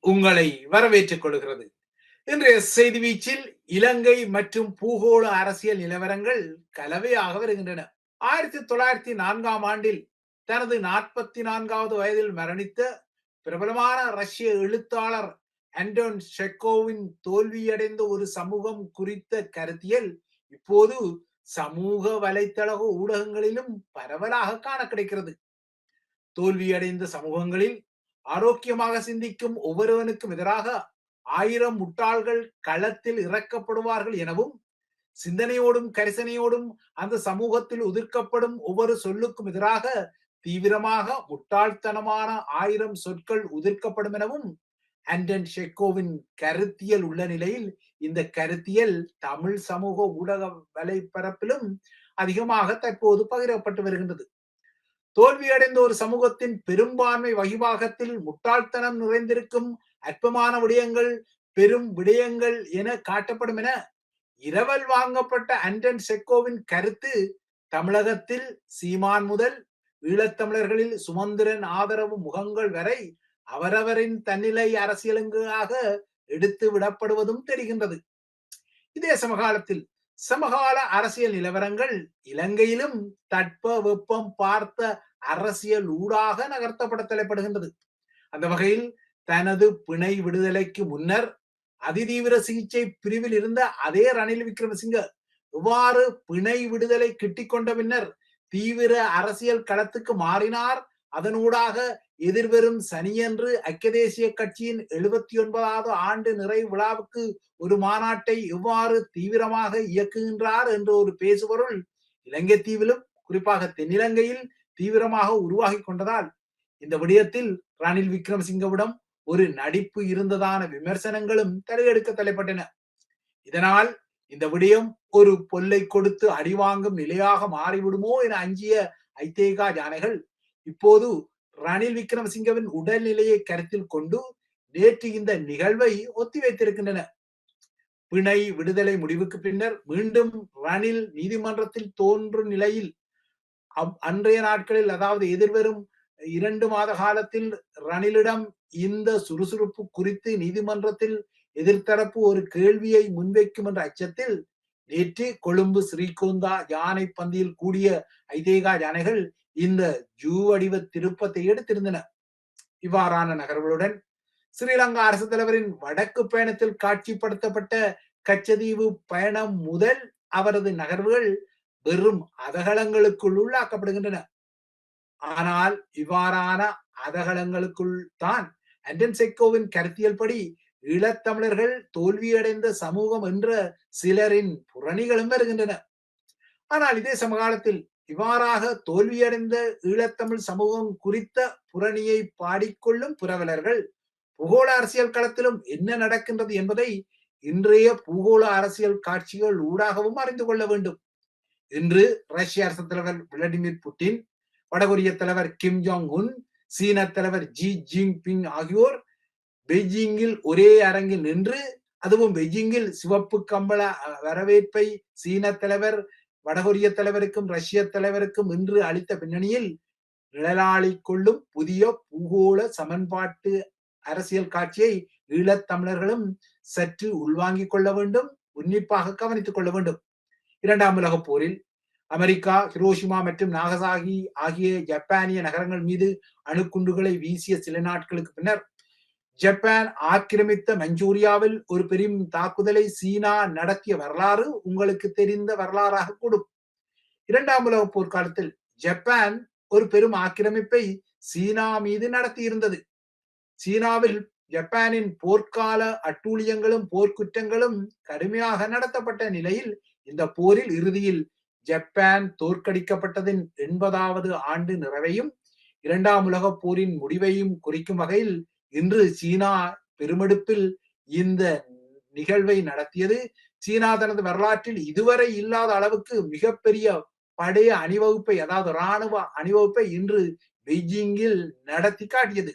உங்களை வரவேற்றுக் கொள்கிறது. இன்றைய செய்தி வீச்சில் இலங்கை மற்றும் பூகோள அரசியல் நிலவரங்கள் கலவையாக வருகின்றன. ஆயிரத்தி தொள்ளாயிரத்தி நான்காம் ஆண்டில் தனது நாற்பத்தி நான்காவது வயதில் மரணித்த பிரபலமான ரஷ்ய எழுத்தாளர் அண்டோன் ஷெக்கோவின் தோல்வியடைந்த ஒரு சமூகம் குறித்த கருத்தியல் இப்போது சமூக வலைத்தள ஊடகங்களிலும் பரவலாக காண கிடைக்கிறது. தோல்வியடைந்த சமூகங்களில் ஆரோக்கியமாக சிந்திக்கும் ஒவ்வொருவனுக்கும் எதிராக ஆயிரம் முட்டாள்கள் களத்தில் இறக்கப்படுவார்கள் எனவும் சிந்தனையோடும் கரிசனையோடும் அந்த சமூகத்தில் உதிர்க்கப்படும் ஒவ்வொரு சொல்லுக்கும் எதிராக தீவிரமாக முட்டாள்தனமான ஆயிரம் சொற்கள் உதிர்க்கப்படும் எனவும் ஆண்டன் ஷெக்கோவின் கருத்தியல் உள்ள நிலையில் இந்த கருத்தியல் தமிழ் சமூக ஊடக வலைப்பரப்பிலும் அதிகமாக தற்போது பகிரப்பட்டு வருகின்றது. தோல்வியடைந்த ஒரு சமூகத்தின் பெரும்பான்மை வகிபாகத்தில் முட்டாள்தனம் நிறைந்திருக்கும் அற்பமான விடயங்கள் பெரும் விடயங்கள் என காட்டப்படும் என இரவல் வாங்கப்பட்ட அண்டன் செக்கோவின் கருத்து தமிழகத்தில் சீமான் முதல் ஈழத்தமிழர்களில் சுமந்திரன் ஆதரவு முகங்கள் வரை அவரவரின் தன்னிலை அரசியலுங்காக எடுத்து விடப்படுவதும் தெரிகின்றது. இதே சமகாலத்தில் சமகால அரசியல் நிலவரங்கள் இலங்கையிலும் தட்ப வெப்பம் பார்த்த அரசியல் ஊடாக நகர்த்தப்பட தலைப்படுகின்றது. அந்த வகையில் தனது பிணை விடுதலைக்கு முன்னர் அதிதீவிர சிகிச்சை பிரிவில் இருந்த அதே ரணில் விக்ரமசிங்க இவ்வாறு பிணை விடுதலை கிட்டிக்கொண்ட பின்னர் தீவிர அரசியல் களத்துக்கு மாறினார். அதனூடாக எதிர்வரும் சனியன்று ஐக்கிய தேசிய கட்சியின் எழுபத்தி ஒன்பதாவது ஆண்டு நிறைவு விழாவுக்கு ஒரு மாநாட்டை எவ்வாறு தீவிரமாக இயக்குகின்றார் என்ற ஒரு பேசுபொருள் இலங்கை தீவிலும் குறிப்பாக தென்னிலங்கையில் தீவிரமாக உருவாகி கொண்டதால் இந்த விடயத்தில் ரணில் விக்ரமசிங்கவிடம் ஒரு நடிப்பு இருந்ததான விமர்சனங்களும் தலையெடுக்க தலைப்பட்டன இதனால் இந்த விடயம் ஒரு பொல்லை கொடுத்து அடிவாங்கும் நிலையாக மாறிவிடுமோ என அஞ்சிய ஐதேகா யானைகள் இப்போது ரணில் விக்ரமசிங்கவின் உடல்நிலையை கருத்தில் கொண்டு நேற்று இந்த நிகழ்வை ஒத்திவைத்திருக்கின்றன. பிணை விடுதலை முடிவுக்கு பின்னர் மீண்டும் ரணில் நீதிமன்றத்தில் தோன்றும் நிலையில் அன்றைய நாட்களில் அதாவது எதிர்வரும் இரண்டு மாத காலத்தில் ரணிலிடம் இந்த சுறுசுறுப்பு குறித்து நீதிமன்றத்தில் எதிர்த்தரப்பு ஒரு கேள்வியை முன்வைக்கும் என்ற அச்சத்தில் நேற்று கொழும்பு ஸ்ரீகோந்தா யானை பந்தியில் கூடிய ஐதேகா யானைகள் இந்த ஜூ வடிவ திருப்பத்தை எடுத்திருந்தன. இவ்வாறான நகர்வுகளுடன் ஸ்ரீலங்கா அரசு தலைவரின் வடக்கு பயணத்தில் காட்சிப்படுத்தப்பட்ட கச்சதீவு பயணம் முதல் அவரது நகர்வுகள் வெறும் அதகலங்களுக்குள் உள்ளாக்கப்படுகின்றன. ஆனால் இவ்வாறான அதகலங்களுக்குள் தான் அண்டன் செக்கோவின் கருத்தியல் படி ஈழத்தமிழர்கள் தோல்வியடைந்த சமூகம் என்ற சிலரின் புரணிகளும் வருகின்றன. ஆனால் இதே சமகாலத்தில் இவ்வாறாக தோல்வியடைந்த ஈழத்தமிழ் சமூகம் குறித்த புரணியை பாடிக்கொள்ளும் புரவலர்கள் பூகோள அரசியல் களத்திலும் என்ன நடக்கின்றது என்பதை இன்றைய பூகோள அரசியல் காட்சிகள் ஊடாகவும் அறிந்து கொள்ள வேண்டும். இன்று ரஷ்ய அரசு தலைவர் விளாடிமிர் புட்டின் வடகொரிய தலைவர் கிம் ஜாங் உன் சீன தலைவர் ஜி ஜிங் பிங் ஆகியோர் பெய்ஜிங்கில் ஒரே அரங்கில் நின்று அதுவும் பெய்ஜிங்கில் சிவப்பு கம்பள வரவேற்பை சீன தலைவர் வடகொரிய தலைவருக்கும் ரஷ்ய தலைவருக்கும் இன்று அளித்த பின்னணியில் நிழலாளி கொள்ளும் புதிய பூகோள சமன்பாட்டு அரசியல் காட்சியை ஈழத்தமிழர்களும் சற்று உள்வாங்கிக் கொள்ள வேண்டும் உன்னிப்பாக கவனித்துக் கொள்ள வேண்டும். இரண்டாம் உலகப் போரில் அமெரிக்கா ஹிரோஷிமா மற்றும் நாகசாகி ஆகிய ஜப்பானிய நகரங்கள் மீது அணுக்குண்டுகளை வீசிய சில நாட்களுக்கு பின்னர் ஜப்பான் ஆக்கிரமித்த மஞ்சூரியாவில் ஒரு பெரும் தாக்குதலை சீனா நடத்திய வரலாறு உங்களுக்கு தெரிந்த வரலாறாக கூடும். இரண்டாம் உலக போர்க்காலத்தில் ஜப்பான் ஒரு பெரும் ஆக்கிரமிப்பை சீனா மீது நடத்தியிருந்தது. சீனாவில் ஜப்பானின் போர்க்கால அட்டூழியங்களும் போர்க்குற்றங்களும் கடுமையாக நடத்தப்பட்ட நிலையில் இந்த போரில் இறுதியில் ஜப்பான் தோற்கடிக்கப்பட்டதின் எண்பதாவது ஆண்டு நிறைவையும் இரண்டாம் உலகப் போரின் முடிவையும் குறிக்கும் வகையில் இன்று சீனா பெருமெடுப்பில் இந்த நிகழ்வை நடத்தியது. சீனா தனது வரலாற்றில் இதுவரை இல்லாத அளவுக்கு மிகப்பெரிய படைய அணிவகுப்பை அதாவது இராணுவ அணிவகுப்பை இன்று பெய்ஜிங்கில் நடத்தி காட்டியது.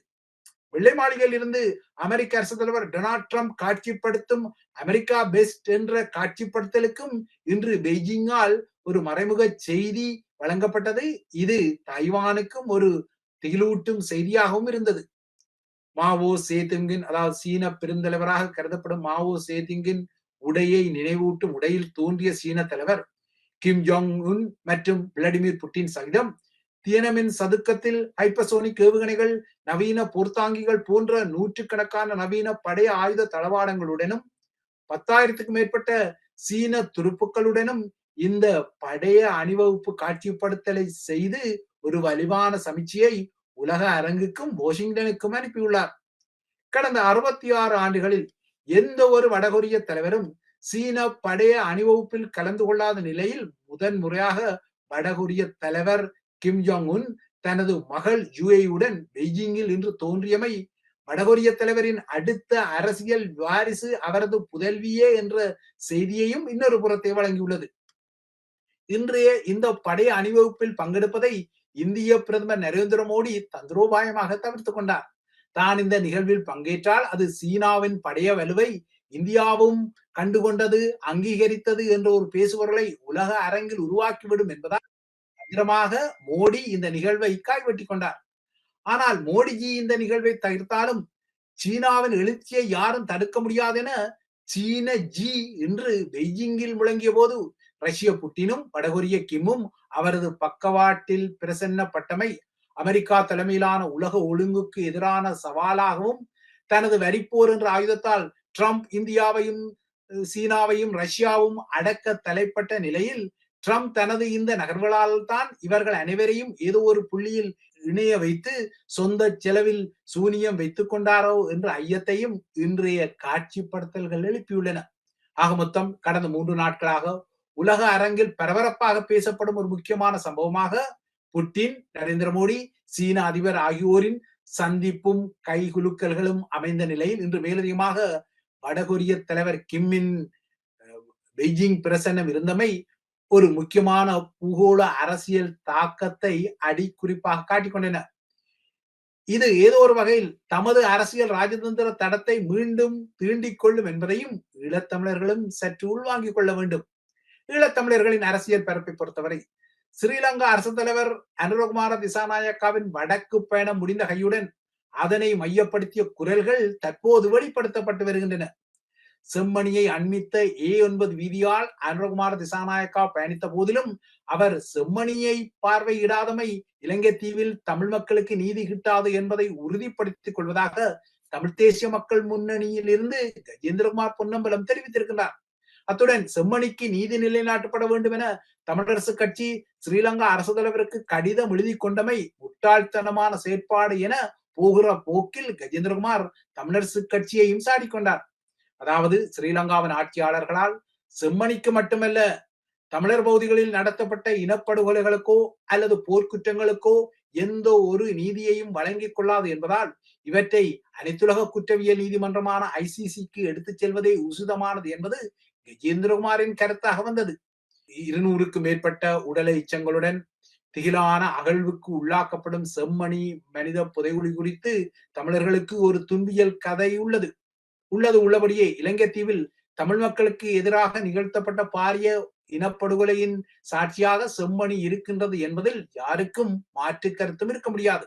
வெள்ளை மாளிகையில் இருந்து அமெரிக்க அரசு தலைவர் டொனால்ட் ட்ரம்ப் காட்சிப்படுத்தும் அமெரிக்கா பெஸ்ட் என்ற காட்சிப்படுத்தலுக்கும் இன்று பெய்ஜிங்கால் ஒரு மறைமுக செய்தி வழங்கப்பட்டது. இது தைவானுக்கும் ஒரு திகிலூட்டும் செய்தியாகவும் இருந்தது. மாவோ சேதுங்கின் அதாவது சீன பெருந்தலைவராக கருதப்படும் மாவோ சேதுங்கின் உடையை நினைவூட்டும் உடையில் தோன்றிய சீன தலைவர் கிம் ஜோங் உன் மற்றும் விளாடிமிர் புட்டின் சகிதம் தியனமின் சதுக்கத்தில் ஹைப்பசோனிக் ஏவுகணைகள் நவீன போர்த்தாங்கிகள் போன்ற நூற்றுக்கணக்கான நவீன படை ஆயுத தளவாடங்களுடனும் பத்தாயிரத்துக்கும் மேற்பட்ட சீன துருப்புக்களுடனும் இந்த படைய அணிவகுப்பு காட்சிப்படுத்தலை செய்து ஒரு வலிவான சமிச்சையை உலக அரங்குக்கும் வாஷிங்டனுக்கும் அனுப்பியுள்ளார். கடந்த அறுபத்தி ஆறு ஆண்டுகளில் எந்த ஒரு வடகொரிய தலைவரும் சீன படைய அணிவகுப்பில் கலந்து கொள்ளாத நிலையில் முதன் முறையாக வடகொரிய தலைவர் கிம் ஜாங் உன் தனது மகள் யுஏயுடன் பெய்ஜிங்கில் இன்று தோன்றியமை வடகொரிய தலைவரின் அடுத்த அரசியல் வாரிசு அவரது புதல்வியே என்ற செய்தியையும் இன்னொரு புறத்தை வழங்கியுள்ளது. இன்றைய இந்த படை அணிவகுப்பில் பங்கெடுப்பதை இந்திய பிரதமர் நரேந்திர மோடி தந்திரோபாயமாக தவிர்த்து கொண்டார். தான் இந்த நிகழ்வில் பங்கேற்றால் அது சீனாவின் படைய வலுவை இந்தியாவும் கண்டுகொண்டது அங்கீகரித்தது என்ற ஒரு பேசுபொருளை உலக அரங்கில் உருவாக்கிவிடும் என்பதால் தந்திரமாக மோடி இந்த நிகழ்வை காய்வெட்டி கொண்டார். ஆனால் மோடிஜி இந்த நிகழ்வை தவிர்த்தாலும் சீனாவின் எழுச்சியை யாரும் தடுக்க முடியாதென சீன ஜி என்று பெய்ஜிங்கில் முழங்கிய போது ரஷ்ய புட்டினும் வடகொரிய கிம்மும் அவரது பக்கவாட்டில் பிரசன்னப்பட்டமை அமெரிக்கா தலைமையிலான உலக ஒழுங்குக்கு எதிரான சவாலாகவும் தனது வரிப்போர் என்ற ஆயுதத்தால் ட்ரம்ப் இந்தியாவையும் சீனாவையும் ரஷ்யாவும் அடக்க தலைப்பட்ட நிலையில் ட்ரம்ப் தனது இந்த நகர்வுகளால் தான் இவர்கள் அனைவரையும் ஏதோ ஒரு புள்ளியில் இணைய வைத்து சொந்த செலவில் சூனியம் வைத்துக் கொண்டாரோ என்ற ஐயத்தையும் இன்றைய காட்சிப்படுத்தல்கள் எழுப்பியுள்ளன. ஆக மொத்தம் கடந்த மூன்று நாட்களாக உலக அரங்கில் பரபரப்பாக பேசப்படும் ஒரு முக்கியமான சம்பவமாக புட்டின் நரேந்திர மோடி சீன அதிபர் ஆகியோரின் சந்திப்பும் கைகுலுக்கல்களும் அமைந்த நிலையில் இன்று மேலதிகமாக வடகொரிய தலைவர் கிம்மின் பெய்ஜிங் பிரசன்னம் இருந்தமை ஒரு முக்கியமான பூகோள அரசியல் தாக்கத்தை அடிக்குறிப்பாக காட்டிக்கொண்டன. இது ஏதோ ஒரு வகையில் தமது அரசியல் ராஜதந்திர தடத்தை மீண்டும் தீண்டிக் கொள்ளும் என்பதையும் ஈழத்தமிழர்களும் சற்று உள்வாங்கிக் கொள்ள வேண்டும். ஈழத்தமிழர்களின் அரசியல் பரப்பை பொறுத்தவரை ஸ்ரீலங்கா அரசு தலைவர் அனுரகுமார திசாநாயக்காவின் வடக்கு பயணம் முடிந்த கையுடன் அதனை மையப்படுத்திய குரல்கள் தற்போது வெளிப்படுத்தப்பட்டு வருகின்றன. செம்மணியை அண்மித்த ஏ ஒன்பது வீதியால் அனுரகுமார திசாநாயக்கா பயணித்த போதிலும் அவர் செம்மணியை பார்வையிடாதமை இலங்கை தீவில் தமிழ் மக்களுக்கு நீதி கிட்டாது என்பதை உறுதிப்படுத்திக் கொள்வதாக தமிழ் தேசிய மக்கள் முன்னணியில் இருந்து கஜேந்திரகுமார் பொன்னம்பலம் தெரிவித்திருக்கிறார் அத்துடன் செம்மணிக்கு நீதி நிலைநாட்டப்பட வேண்டும் என தமிழரசு கட்சி ஸ்ரீலங்கா அரசு தலைவருக்கு கடிதம் எழுதி கொண்டமை முட்டாள்தனமான செயற்பாடு என போகிற போக்கில் கஜேந்திரகுமார் தமிழரசு கட்சியையும் சாடிக்கொண்டார் அதாவது ஸ்ரீலங்காவின் ஆட்சியாளர்களால் செம்மணிக்கு மட்டுமல்ல தமிழர் பகுதிகளில் நடத்தப்பட்ட இனப்படுகொலைகளுக்கோ அல்லது போர்க்குற்றங்களுக்கோ எந்த ஒரு நீதியையும் வழங்கிக் கொள்ளாது என்பதால் இவற்றை அனைத்துலக குற்றவியல் நீதிமன்றமான ஐசிசிக்கு எடுத்துச் செல்வதே உசிதமானது என்பது கஜேந்திரகுமாரின் கருத்தாக வந்தது. இருநூறுக்கும் மேற்பட்ட உடலை எச்சங்களுடன் திகிலான அகழ்வுக்கு உள்ளாக்கப்படும் செம்மணி மனித புதைகுழி குறித்து தமிழர்களுக்கு ஒரு துன்பியல் கதை உள்ளது. உள்ளது உள்ளபடியே இலங்கை தீவில் தமிழ் மக்களுக்கு எதிராக நிகழ்த்தப்பட்ட பாரிய இனப்படுகொலையின் சாட்சியாக செம்மணி இருக்கின்றது என்பதில் யாருக்கும் மாற்று கருத்தும் இருக்க முடியாது.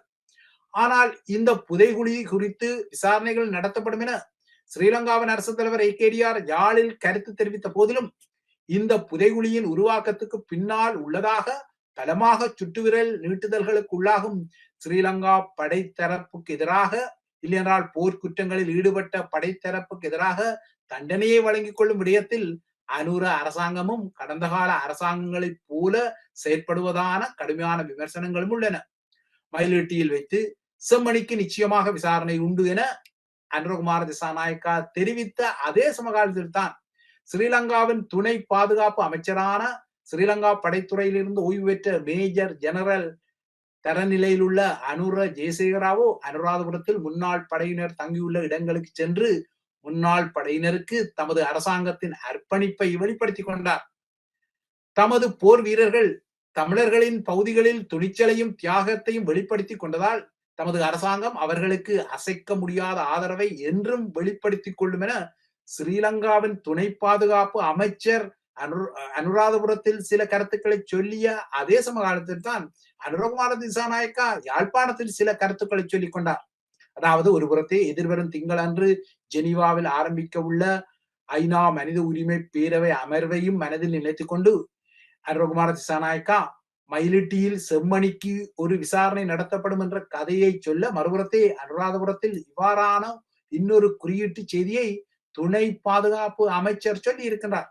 ஆனால் இந்த புதைகுழி குறித்து விசாரணைகள் நடத்தப்படும் என ஸ்ரீலங்காவின் அரசு தலைவர் ஏகேடிஆர் யாழில் கருத்து தெரிவித்த போதிலும் இந்த புதைகுழியின் உருவாக்கத்துக்கு பின்னால் உள்ளதாக பலமாக சுட்டுவிரல் நீட்டுதல்களுக்கு உள்ளாகும் ஸ்ரீலங்கா படைத்தரப்புக்கு எதிராக இல்லையென்றால் போர்க்குற்றங்களில் ஈடுபட்ட படைத்தரப்புக்கு எதிராக தண்டனையை வழங்கிக் கொள்ளும் விடயத்தில் அனுர அரசாங்கமும் கடந்த கால அரசாங்கங்களைப் போல செயற்படுவதான கடுமையான விமர்சனங்களும் உள்ளன. மயிலீட்டியில் வைத்து செம்மணிக்கு நிச்சயமாக விசாரணை உண்டு என அனுரகுமார திசாநாயக்கா தெரிவித்த அதே சமகாலத்தில் தான் ஸ்ரீலங்காவின் துணை பாதுகாப்பு அமைச்சரான ஸ்ரீலங்கா படைத்துறையிலிருந்து ஓய்வு பெற்ற மேஜர் ஜெனரல் தரநிலையில் உள்ள அனுர ஜெயசேகராவோ அனுராதபுரத்தில் முன்னாள் படையினர் தங்கியுள்ள இடங்களுக்கு சென்று முன்னாள் படையினருக்கு தமது அரசாங்கத்தின் அர்ப்பணிப்பை வெளிப்படுத்திக் கொண்டார். தமது போர் வீரர்கள் தமிழர்களின் பகுதிகளில் துணிச்சலையும் தியாகத்தையும் வெளிப்படுத்திக் கொண்டதால் தமது அரசாங்கம் அவர்களுக்கு அசைக்க முடியாத ஆதரவை என்றும் வெளிப்படுத்திக் கொள்ளும் என ஸ்ரீலங்காவின் துணை பாதுகாப்பு அமைச்சர் அனு அனுராதபுரத்தில் சில கருத்துக்களை சொல்லிய அதே சமகாலத்தில் தான் அனுரகுமார திசாநாயக்கா யாழ்ப்பாணத்தில் சில கருத்துக்களை சொல்லிக் கொண்டார். அதாவது ஒரு புறத்தே எதிர்வரும் திங்களன்று ஜெனீவாவில் ஆரம்பிக்க உள்ள ஐநா மனித உரிமை பேரவை அமர்வையும் மனதில் நினைத்துக் கொண்டு அருகுமார திசாநாயக்கா மயிலிட்டியில் செம்மணிக்கு ஒரு விசாரணை நடத்தப்படும் என்ற கதையை சொல்ல மறுபுறத்தே அனுராதபுரத்தில் இவ்வாறான இன்னொரு குறியீட்டு செய்தியை துணை பாதுகாப்பு அமைச்சர் சொல்லி இருக்கின்றார்.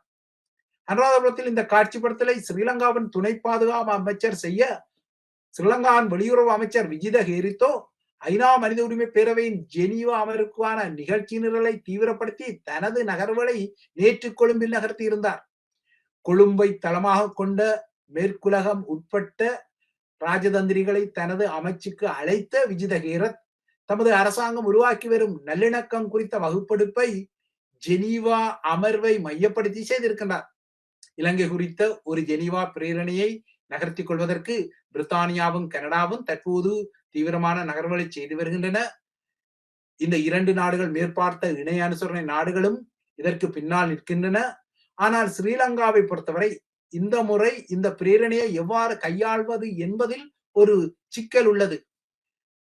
அனுராதபுரத்தில் இந்த காட்சிப்படுத்தலை ஸ்ரீலங்காவின் துணை பாதுகாப்பு அமைச்சர் செய்ய ஸ்ரீலங்காவின் வெளியுறவு அமைச்சர் விஜித ஹேரித்தோ ஐநா மனித உரிமை பேரவையின் ஜெனீவா அமர்வுக்கான நிகழ்ச்சி நிரலை தீவிரப்படுத்தி தனது நகர்வுகளை நேற்று கொழும்பில் நகர்த்தி இருந்தார். கொழும்பை தளமாக கொண்ட மேற்குலகம் உட்பட்ட ராஜதந்திரிகளை தனது அமைச்சுக்கு அழைத்த விஜித ஹேரத் தமது அரசாங்கம் உருவாக்கி வரும் நல்லிணக்கம் குறித்த வகுப்பெடுப்பை ஜெனீவா அமர்வை மையப்படுத்தி செய்திருக்கின்றார். இலங்கை குறித்த ஒரு ஜெனீவா பிரேரணையை நகர்த்தி கொள்வதற்கு பிரித்தானியாவும் கனடாவும் தற்போது தீவிரமான நகர்வுகளை செய்து வருகின்றன. இந்த இரண்டு நாடுகள் மேற்பார்த்த இணை அனுசரணை நாடுகளும் இதற்கு பின்னால் நிற்கின்றன. ஆனால் ஸ்ரீலங்காவை பொறுத்தவரை இந்த முறை இந்த பிரேரணையை எவ்வாறு கையாள்வது என்பதில் ஒரு சிக்கல் உள்ளது.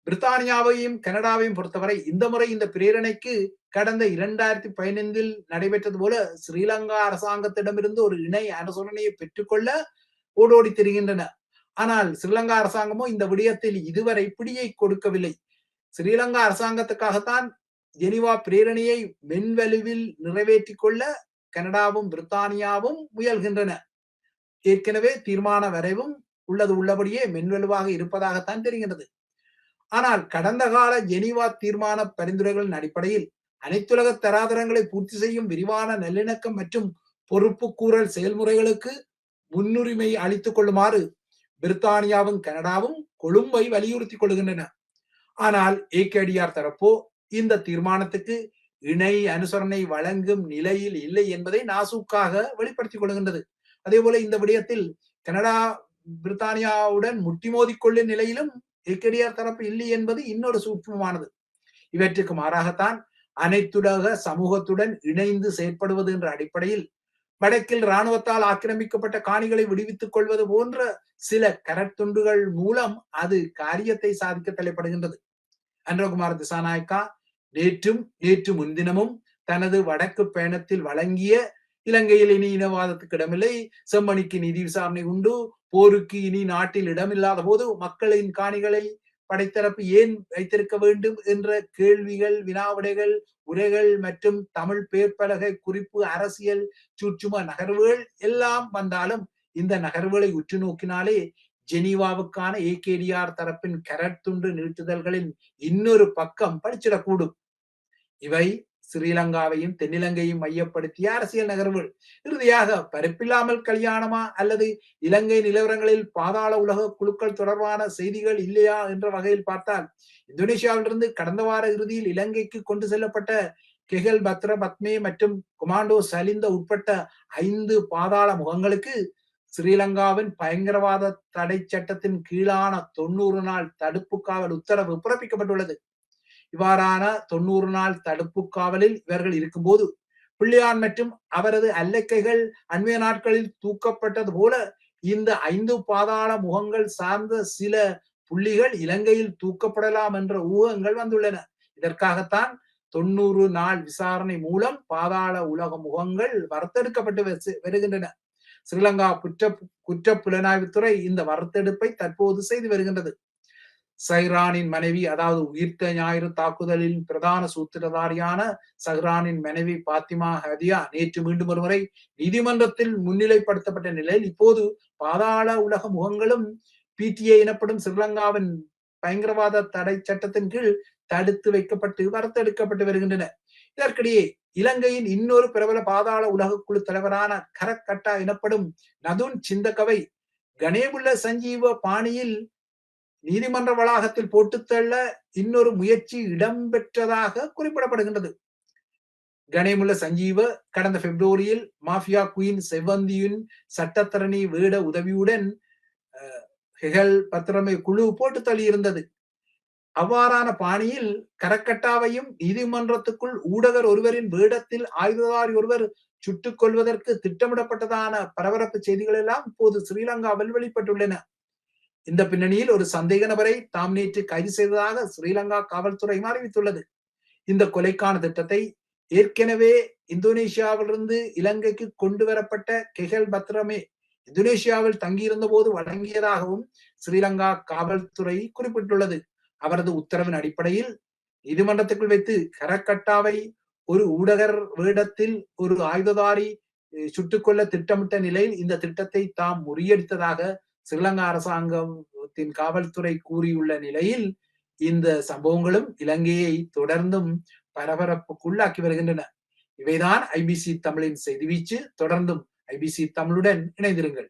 பிரித்தானியாவையும் கனடாவையும் பொறுத்தவரை இந்த முறை இந்த பிரேரணைக்கு கடந்த இரண்டாயிரத்தி பதினைந்தில் நடைபெற்றது போல ஸ்ரீலங்கா அரசாங்கத்திடமிருந்து ஒரு இணை அனுசரணையை பெற்றுக்கொள்ள ஓடோடி தெரிகின்றன. ஆனால் ஸ்ரீலங்கா அரசாங்கமோ இந்த விடயத்தில் இதுவரை பிடியை கொடுக்கவில்லை. ஸ்ரீலங்கா அரசாங்கத்துக்காகத்தான் ஜெனிவா பிரேரணையை மென்வலுவில் நிறைவேற்றிக் கொள்ள கனடாவும் பிரித்தானியாவும் முயல்கின்றன. ஏற்கனவே தீர்மான வரைவும் உள்ளது உள்ளபடியே மென்வலுவாக இருப்பதாகத்தான் தெரிகின்றது. ஆனால் கடந்த கால ஜெனிவா தீர்மான பரிந்துரைகளின் அடிப்படையில் அனைத்துலக தராதரங்களை பூர்த்தி செய்யும் விரிவான நல்லிணக்கம் மற்றும் பொறுப்பு கூறல் செயல்முறைகளுக்கு முன்னுரிமை அளித்துக் கொள்ளுமாறு பிரித்தானியாவும் கனடாவும் கொழும்பை வலியுறுத்தி கொள்கின்றன ஆனால் ஏகேடிஆர் தரப்போ இந்த தீர்மானத்துக்கு இணை அனுசரணை வழங்கும் நிலையில் இல்லை என்பதை நாசூக்காக வெளிப்படுத்திக் கொள்கின்றது. அதே போல இந்த விடயத்தில் கனடா பிரித்தானியாவுடன் முட்டி மோதிக்கொள்ளும் நிலையிலும் ஏகேடிஆர் தரப்பு இல்லை என்பது இன்னொரு சூட்சமானது இவற்றுக்கு மாறாகத்தான் அனைத்துலக சமூகத்துடன் இணைந்து செயற்படுவது என்ற அடிப்படையில் வடக்கில் இராணுவத்தால் ஆக்கிரமிக்கப்பட்ட காணிகளை விடுவித்துக் கொள்வது போன்ற சில கரத்துண்டுகள் மூலம் அது காரியத்தை சாதிக்க தலைப்படுகின்றது. அன்றகுமார் திசாநாயக்கா நேற்றும் நேற்று முன்தினமும் தனது வடக்கு பயணத்தில் வழங்கிய இலங்கையில் இனி இனவாதத்துக்கு இடமில்லை. செம்மணிக்கு நிதி விசாரணை உண்டு. போருக்கு இனி நாட்டில் இடமில்லாத போது மக்களின் காணிகளை படைத்தரப்பு ஏன் வைத்திருக்க வேண்டும் என்ற கேள்விகள் வினாவிடைகள் உரைகள் மற்றும் தமிழ் பேர்பலகை குறிப்பு அரசியல் சுற்றுமா நகர்வுகள் எல்லாம் வந்தாலும் இந்த நகர்வுகளை உற்று நோக்கினாலே ஜெனீவாவுக்கான ஏகேடிஆர் தரப்பின் கரத்துண்டு நீட்டுதல்களின் இன்னொரு பக்கம் படிச்சிடக்கூடும். இவை ஸ்ரீலங்காவையும் தென்னிலங்கையும் மையப்படுத்திய அரசியல் நகர்வுகள். இறுதியாக பரப்பில்லாமல் கல்யாணமா அல்லது இலங்கை நிலவரங்களில் பாதாள உலக குழுக்கள் தொடர்பான செய்திகள் இல்லையா என்ற வகையில் பார்த்தால் இந்தோனேஷியாவிலிருந்து கடந்த வார இறுதியில் இலங்கைக்கு கொண்டு செல்லப்பட்ட கெகல் பத்ர பத்மே மற்றும் குமாண்டோ சலிந்த உட்பட்ட ஐந்து பாதாள முகங்களுக்கு ஸ்ரீலங்காவின் பயங்கரவாத தடை சட்டத்தின் கீழான தொண்ணூறு நாள் தடுப்பு காவல் உத்தரவு பிறப்பிக்கப்பட்டுள்ளது. இவ்வாறான தொண்ணூறு நாள் தடுப்பு காவலில் இவர்கள் இருக்கும்போது பிள்ளையான் மற்றும் அவரது அல்லக்கைகள் அண்மைய நாட்களில் தூக்கப்பட்டது போல இந்த ஐந்து பாதாள முகங்கள் சார்ந்த சில புள்ளிகள் இலங்கையில் தூக்கப்படலாம் என்ற ஊகங்கள் வந்துள்ளன. இதற்காகத்தான் தொண்ணூறு நாள் விசாரணை மூலம் பாதாள உலக முகங்கள் வறுத்தெடுக்கப்பட்டு வருகின்றன. ஸ்ரீலங்கா குற்ற குற்ற புலனாய்வுத்துறை இந்த வறுத்தெடுப்பை தற்போது செய்து வருகின்றது. சஹ்ரானின் மனைவி அதாவது உயிர்த்த ஞாயிறு தாக்குதலின் பிரதான சூத்திரதாரியான சஹ்ரானின் மனைவி பாத்திமா ஹதியா நேற்று மீண்டும் ஒருமுறை நீதிமன்றத்தில் முன்னிலைப்படுத்தப்பட்ட நிலையில் இப்போது பாதாள உலக முகங்களும் பிடிஏ எனப்படும் ஸ்ரீலங்காவின் பயங்கரவாத தடை சட்டத்தின் கீழ் தடுத்து வைக்கப்பட்டு வறுத்தெடுக்கப்பட்டு வருகின்றன. இதற்கிடையே இலங்கையின் இன்னொரு பிரபல பாதாள உலக குழு தலைவரான கரக்கட்டா எனப்படும் நதுன் சிந்தகவை கணேபுல்ல சஞ்சீவ பாணியில் நீதிமன்ற வளாகத்தில் போட்டு தள்ள இன்னொரு முயற்சி இடம்பெற்றதாக குறிப்பிடப்படுகின்றது. கணேமுல்ல சஞ்சீவ கடந்த பிப்ரவரியில் மாஃபியா குயின் செவ்வந்தியின் சட்டத்தரணி வேட உதவியுடன் அஹ், ஹெகல் பத்திரமை குழு போட்டு தள்ளியிருந்தது. அவ்வாறான பாணியில் கரக்கட்டாவையும் நீதிமன்றத்துக்குள் ஊடகர் ஒருவரின் வேடத்தில் ஆயுததாரி ஒருவர் சுட்டுக் கொள்வதற்கு திட்டமிடப்பட்டதான பரபரப்பு செய்திகள் எல்லாம் இப்போது ஸ்ரீலங்காவில் வெளிப்பட்டுள்ளன. இந்த பின்னணியில் ஒரு சந்தேக நபரை தாம் நேற்று கைது செய்ததாக ஸ்ரீலங்கா காவல்துறையும் அறிவித்துள்ளது. இந்த கொலைக்கான திட்டத்தை ஏற்கனவே இந்தோனேஷியாவிலிருந்து இலங்கைக்கு கொண்டு வரப்பட்ட கெஹல் பத்ரமே இந்தோனேஷியாவில் தங்கியிருந்த போது வழங்கியதாகவும் ஸ்ரீலங்கா காவல்துறை குறிப்பிட்டுள்ளது. அவரது உத்தரவின் அடிப்படையில் நீதிமன்றத்துக்குள் வைத்து கரக்கட்டாவை ஒரு ஊடகர் வேடத்தில் ஒரு ஆயுததாரி சுட்டுக்கொள்ள திட்டமிட்ட நிலையில் இந்த திட்டத்தை தாம் முறியடித்ததாக ஸ்ரீலங்கா அரசாங்கத்தின் காவல்துறை கூறியுள்ள நிலையில் இந்த சம்பவங்களும் இலங்கையை தொடர்ந்தும் பரபரப்புக்குள்ளாக்கி வருகின்றன. இவைதான் ஐபிசி தமிழின் செய்தி வீச்சு. தொடர்ந்தும் ஐபிசி தமிழுடன் இணைந்திருங்கள்.